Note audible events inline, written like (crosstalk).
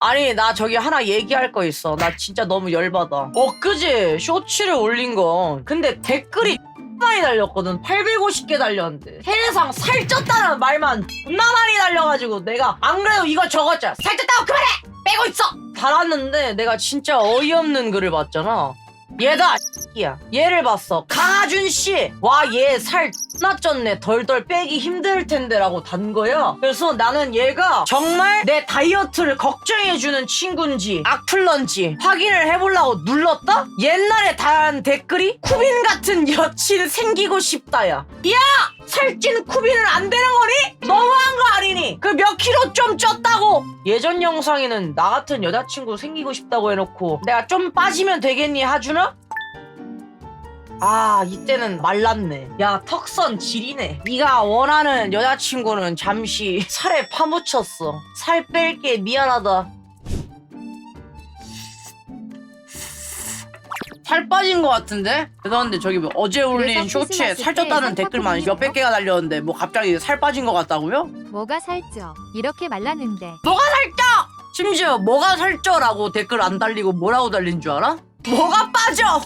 아니 나 저기 하나 얘기할 거 있어. 나 진짜 너무 열받아. 엊그제 쇼츠를 올린 건. 근데 댓글이 (laughs) 많이 달렸거든. 850개 달렸는데. 세상 살쪘다는 말만 존나 많이 달려가지고 내가 안 그래도 이거 적었잖아. 살쪘다고 그만해! 빼고 있어! 달았는데 내가 진짜 어이없는 글을 봤잖아 얘다 야. 얘를 봤어. 강하준 씨와 얘살 존나 쪘네. 덜덜 빼기 힘들 텐데라고 단 거야. 그래서 나는 얘가 정말 내 다이어트를 걱정해주는 친구인지 악플런지 확인을 해보려고 눌렀다? 옛날에 달한 댓글이 쿠빈 같은 여친 생기고 싶다야. 야! 살찐 쿠빈은 안 되는 거니? 너무한 거 아니니? 그 몇 킬로 좀 쪘다고 예전 영상에는 나 같은 여자친구 생기고 싶다고 해놓고 내가 좀 빠지면 되겠니 하주나? 아 이때는 말랐네. 야 턱선 지리네. 네가 원하는 여자친구는 잠시 (laughs) 살에 파묻혔어. 살 뺄게 미안하다 살 빠진 것 같은데? 죄송한데 저기 뭐 어제 올린 그래서 쇼츠에 크리스마스 살쪘다는 때 댓글만 몇백 개가 달렸는데 뭐 갑자기 살 빠진 것 같다고요? 뭐가 살쪄? 이렇게 말랐는데. 뭐가 살쪄! 심지어 뭐가 살쪄라고 댓글 안 달리고 뭐라고 달린 줄 알아? 뭐가 빠져!